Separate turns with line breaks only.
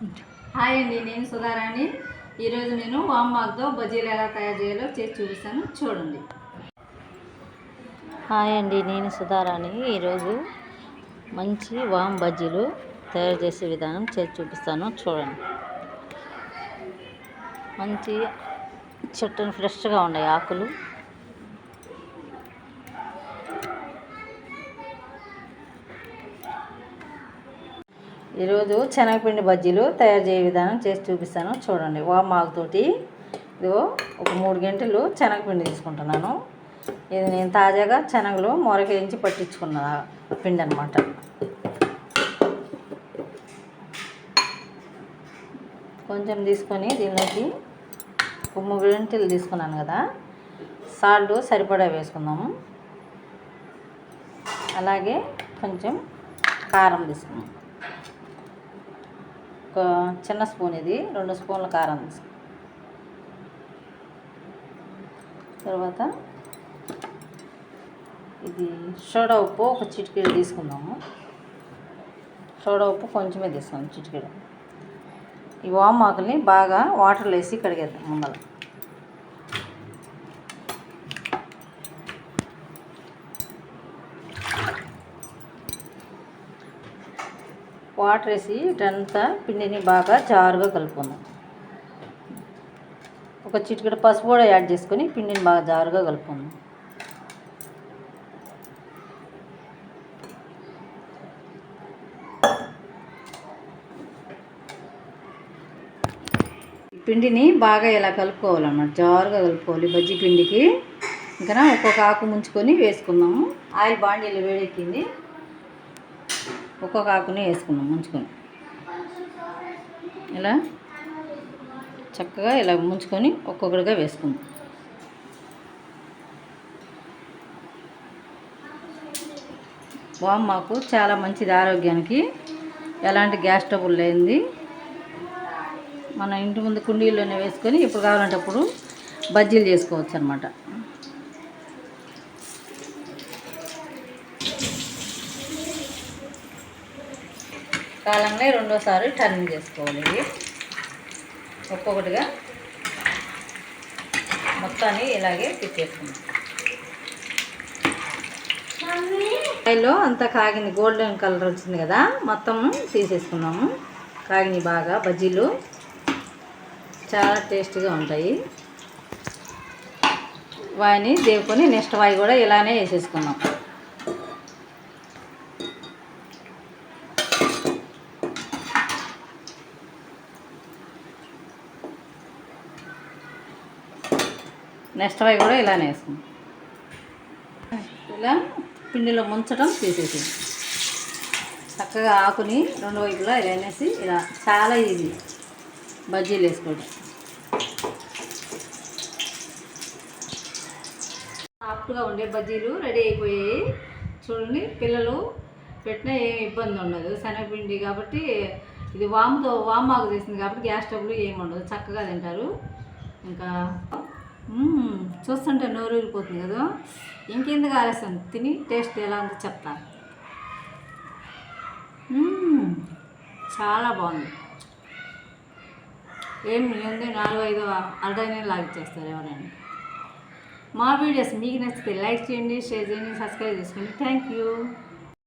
Hi అండి నేను సుధారాణి. ఈరోజు నేను వామ్మాక్తో బజ్జీలు ఎలా తయారు చేయాలో చేసి చూపిస్తాను. చూడండి.
హాయ్ అండి నేను సుధారాణి. ఈరోజు మంచి వామ్ బజ్జీలు తయారు చేసే విధానం చేసి చూపిస్తాను. చూడండి. మంచి చెట్టును ఫ్రెష్గా ఉన్నాయి ఆకులు. ఈరోజు శనగపిండి బజ్జీలు తయారు చేయ విధానం చేసి చూపిస్తాను. చూడండి వామ్ ఇదిగో ఒక మూడు గంటలు శనగపిండి తీసుకుంటున్నాను. ఇది నేను తాజాగా శనగలు మొరకేయించి పట్టించుకున్న పిండి అనమాట కొంచెం తీసుకొని దీనిలోకి ఒక మూడు గంటలు తీసుకున్నాను కదా. సాల్ట్ సరిపడా వేసుకుందాము. అలాగే కొంచెం కారం తీసుకుందాం. ఒక చిన్న స్పూన్ ఇది రెండు స్పూన్ల కారం. తర్వాత ఇది సోడా ఉప్పు ఒక చిటికెడు తీసుకుందాము. సోడా ఉప్పు కొంచెమే తీసుకుందాం చిటికెడు. ఈ వామాకుల్ని బాగా వాటర్లో వేసి కడిగేద్దాం ముందర వాటర్ వేసి ఇటంతా పిండిని బాగా జారుగా కలుపుకుందాం. ఒక చిటికెడ పసుపు కూడా యాడ్ చేసుకొని పిండిని బాగా జారుగా కలుపుకుందాం.
పిండిని బాగా ఇలా కలుపుకోవాలన్నమాట. జారుగా కలుపుకోవాలి బజ్జీ పిండికి. ఇంకా ఒక్కొక్క ఆకు ముంచుకొని వేసుకుందాము. ఆయిల్ బాండీలు వేడెక్కింది. ఒక్కొక్క ఆకుని వేసుకున్నాం ముంచుకొని. ఇలా చక్కగా ఇలా ముంచుకొని ఒక్కొక్కటిగా వేసుకుందాం. వామ్మాకు చాలా మంచిది ఆరోగ్యానికి. ఎలాంటి గ్యాస్ ట్రబుల్ లేనిది. మన ఇంటి ముందు కుండీల్లోనే వేసుకొని ఇప్పుడు కావాలంటే అప్పుడు బజ్జీలు చేసుకోవచ్చు అనమాట కాలంలో రెండోసారి టర్న్ చేసుకోవాలి. ఇది ఒక్కొక్కటిగా మొత్తాన్ని ఇలాగే తిప్పేసుకుందాం ఆయిల్లో అంతా కాగింది గోల్డెన్ కలర్ వచ్చింది కదా మొత్తం తీసేసుకున్నాము. కాగిని బాగా బజ్జీలు చాలా టేస్టీగా ఉంటాయి. వాయిని దేవుకొని నెక్స్ట్ వాయి కూడా ఇలానే వేసేసుకున్నాం. నెక్స్ట్ వై కూడా ఇలానే వేసుకున్నాం ఇలా పిండిలో ముంచడం తీసేసి. చక్కగా ఆకుని రెండు వైపులా ఇలా అనేసి ఇలా చాలా ఈజీ. బజ్జీలు వేసుకోవడం. సాఫ్ట్గా ఉండే బజ్జీలు రెడీ అయిపోయాయి. చూడండి పిల్లలు పెట్టినా ఏం ఇబ్బంది ఉండదు. శనగపిండి కాబట్టి ఇది వాముతో వామాకు చేసింది కాబట్టి గ్యాస్ స్టవ్లు ఏమి ఉండదు. చక్కగా తింటారు. ఇంకా చూస్తుంటే నోరు ఊరిపోతుంది కదా. ఇంకెందుకు ఆలస్యం? తిని టేస్ట్ ఎలా ఉందో చెప్తా. చాలా బాగుంది. ఏం ఉంది నాలుగు ఐదు లాగ్ చేస్తారు ఎవరైనా. మా వీడియోస్ మీకు నచ్చితే లైక్ చేయండి షేర్ చేయండి సబ్స్క్రైబ్ చేసుకోండి. Thank you